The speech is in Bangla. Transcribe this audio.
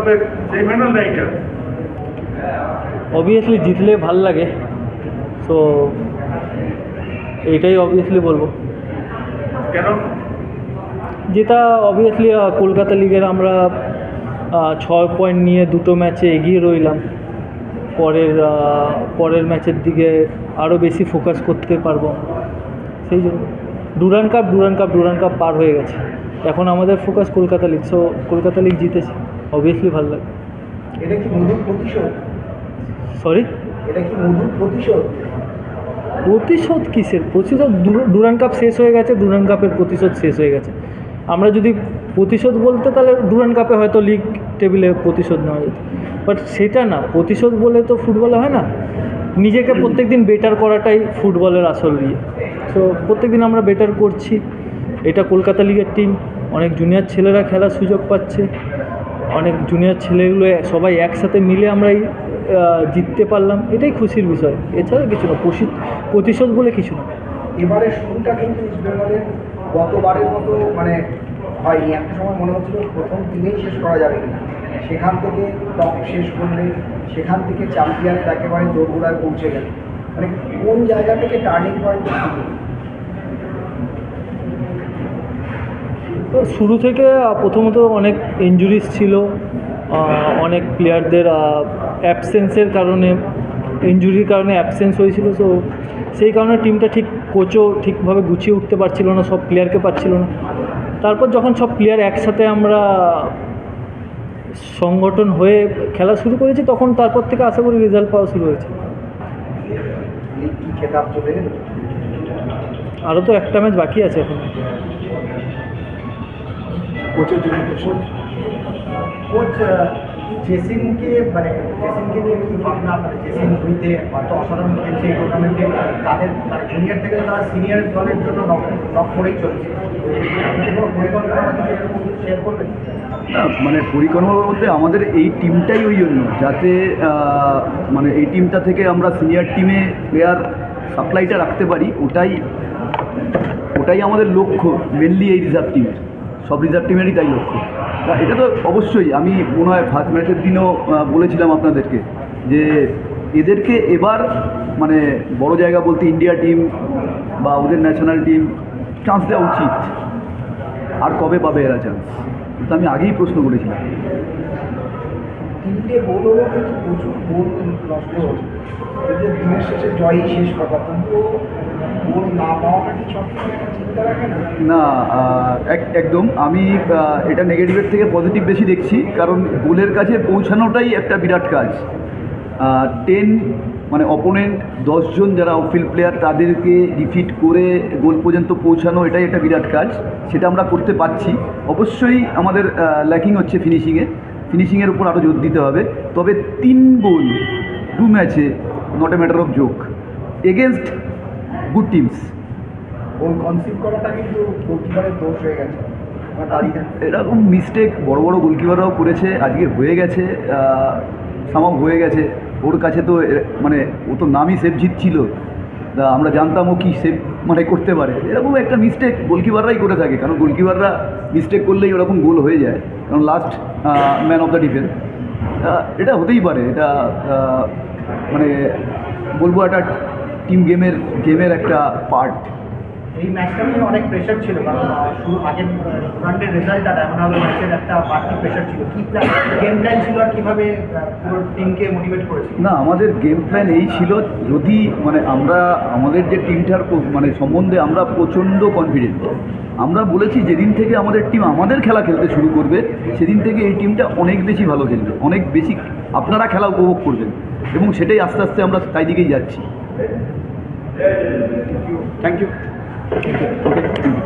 কাপের সেমিফাইনাল অবভিয়াসলি জিতলে ভালো লাগে। তো এইটাই অবভিয়াসলি বলব। কেন? যেটা অবভিয়াসলি কলকাতা লিগের আমরা ছয় পয়েন্ট নিয়ে দুটো ম্যাচে এগিয়ে রইলাম। পরের পরের ম্যাচের দিকে আরও বেশি ফোকাস করতে পারব। সেই জন্য। Durand cup Durand cup Durand cup পার হয়ে গেছে। এখন আমাদের focus Kolkata league so Kolkata league জিতেছে। অবভিয়াসলি ভালো লাগে। এটা কি মধুর প্রতিশোধ? সরি এটা কি মধুর প্রতিশোধ? প্রতিশোধ কিসের? প্রতিশোধ ডুরান কাপ শেষ হয়ে গেছে ডুরান কাপের প্রতিশোধ শেষ হয়ে গেছে। আমরা যদি প্রতিশোধ বলতে তাহলে ডুরান কাপে হয়তো লিগ টেবিলে প্রতিশোধ নেওয়া যেত। বাট সেটা না প্রতিশোধ বলে তো ফুটবলে হয় না। নিজেকে প্রত্যেক দিন বেটার করাটাই ফুটবলের আসল ইয়ে। সো প্রত্যেক দিন আমরা বেটার করছি। এটা কলকাতা লিগের টিম অনেক জুনিয়র ছেলেরা খেলার সুযোগ পাচ্ছে। অনেক জুনিয়র ছেলেগুলো সবাই একসাথে মিলে আমরা এই জিততে পারলাম। এটাই খুশির বিষয়। এছাড়া কিছু না প্রতিশোধ বলে কিছু না। এবারে শুরুটা কিন্তু গতবারের মতো মানে হয়নি। একটা সময় মনে হচ্ছিল প্রথম দিনেই শেষ করা যাবে কিনা। সেখান থেকে টপ শেষ করলে, সেখান থেকে চ্যাম্পিয়নের একেবারে দোরগোড়ায় পৌঁছে গেল। মানে কোন জায়গা থেকে টার্নিং পয়েন্ট শুরু থেকে প্রথমত অনেক ইঞ্জুরিস ছিল অনেক প্লেয়ারদের অ্যাবসেন্সের কারণে ইঞ্জুরির কারণে অ্যাবসেন্স হয়েছিল তো সেই কারণে টিমটা ঠিক কোচও ঠিকভাবে গুছিয়ে উঠতে পারছিল না সব প্লেয়ারকে পাচ্ছিল না। তারপর যখন সব প্লেয়ার একসাথে আমরা সংগঠন হয়ে খেলা শুরু করেছি তখন তারপর থেকে আশা করি রেজাল্ট পাওয়া শুরু হয়েছে। আরও তো একটা ম্যাচ বাকি আছে এখন। কোচের জন্য কোচ কোচ জেসিনকে মানে জেসিনকে নিয়ে কি ভাবনা? মানে জেসিন দুইতে হয়তো অসাধারণ খেলছে এই টুর্নামেন্টে তাদের মানে জুনিয়র থেকে তারা সিনিয়র দলের জন্য নক করেই চলছে। কোনো মানে পরিকল্পনা বলতে আমাদের এই টিমটাই ওই জন্য যাতে মানে এই টিমটা থেকে আমরা সিনিয়র টিমে প্লেয়ার সাপ্লাইটা রাখতে পারি ওটাই ওটাই আমাদের লক্ষ্য মেনলি এই রিজার্ভ টিমের সব রিজার্ভ টিমেরই তাই লক্ষ্য তা এটা তো অবশ্যই, আমি মনে হয় ফার্স্ট ম্যাচের দিনও বলেছিলাম আপনাদেরকে যে এদেরকে এবার মানে বড় জায়গা বলতে ইন্ডিয়া টিম বা ওদের ন্যাশনাল টিম চান্স দেওয়া উচিত। আর কবে পাবে এরা চান্স তো আমি আগেই প্রশ্ন করেছিলাম। তিনটে গোল হলো কিন্তু প্রচুর গোল নষ্ট হলো এদের দিনের শেষে জয়ই শেষ কথা, তবুও গোল না কি চিন্তা না? এক- একদম। আমি এটা নেগেটিভের থেকে পজিটিভ বেশি দেখছি, কারণ গোলের কাছে পৌঁছানোটাই একটা বিরাট কাজ। টেন মানে অপোনেন্ট দশজন যারা আউটফিল্ড প্লেয়ার তাদেরকে ডিফিট করে গোল পর্যন্ত পৌঁছানো এটাই একটা বিরাট কাজ। সেটা আমরা করতে পারছি। অবশ্যই আমাদের ল্যাকিং হচ্ছে ফিনিশিংয়ে ফিনিশিংয়ের উপর আরও জোর দিতে হবে। তবে তিন গোল দু ম্যাচে not a matter of joke against good teams goal concede করাটা কিন্তু গোলকিপারের দোষ হয়ে গেছে এরকম মিস্টেক বড় বড় গোলকিপাররাও করেছে আজকে হয়ে গেছে সামাও হয়ে গেছে। ওর কাছে তো মানে ও তো নামই সেভ জিতছিল। তা আমরা জানতাম ও কী সেভ মানে করতে পারে। এরকম একটা মিস্টেক গোলকিপাররাই করে থাকে কারণ গোলকিপাররা মিস্টেক করলেই ওরকম গোল হয়ে যায়। কারণ last man of the defence এটা হতেই পারে, এটা মানে বলব একটা টিম গেমের গেমের একটা পার্ট এই ম্যাচটা নিয়ে অনেক প্রেশার ছিল কারণ শুরু আগের টুর্নামেন্টের রেজাল্ট আর এমন হলো ম্যাচের একটা বাড়তি প্রেশার ছিল। কি প্ল্যান গেম প্ল্যান ছিল আর কীভাবে পুরো টিমকে মোটিভেট করেছিল? না আমাদের গেম প্ল্যান এই ছিল যদি মানে আমরা আমাদের যে টিমটার মানে সম্বন্ধে আমরা প্রচণ্ড কনফিডেন্ট আমরা বলেছি যেদিন থেকে আমাদের টিম আমাদের খেলা খেলতে শুরু করবে সেদিন থেকে এই টিমটা অনেক বেশি ভালো খেলবে অনেক বেশি আপনারা খেলা উপভোগ করবেন এবং সেটাই আস্তে আস্তে আমরা তাই দিকেই যাচ্ছি। Thank you okay